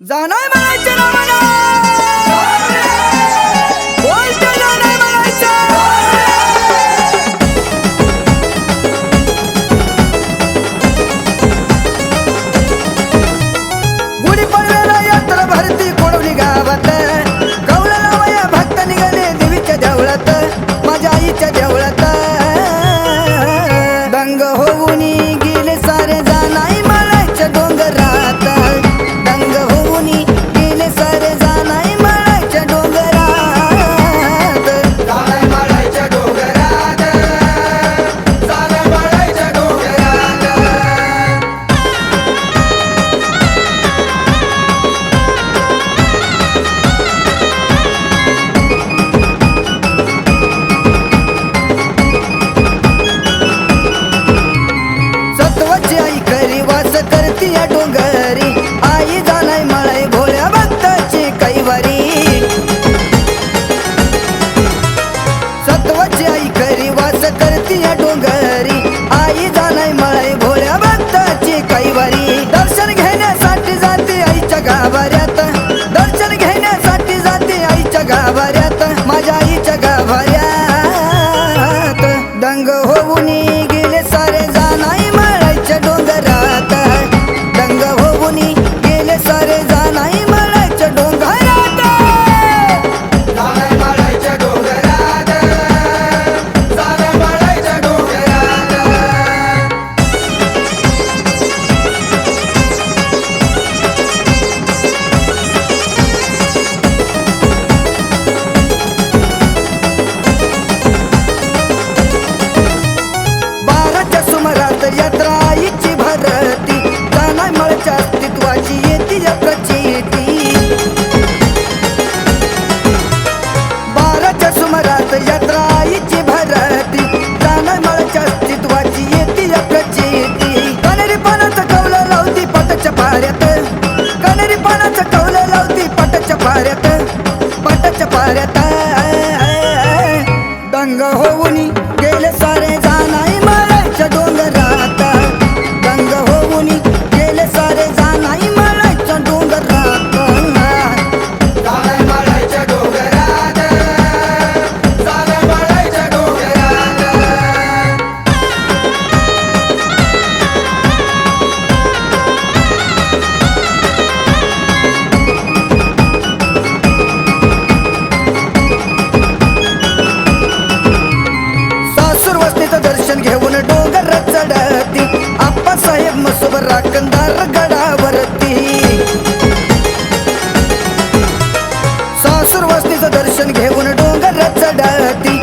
জানাই মানাইছে না அடி அடி प्रचेती. सुमारात यात्राईची भरती जाणार मळाच्या अस्तित्वाची येते प्रचेती. कणरी पानाचं कवलं लावती पटाच्या पाऱ्यात. कणरी पानाचं दर्शन घेऊन डोंगर चढती.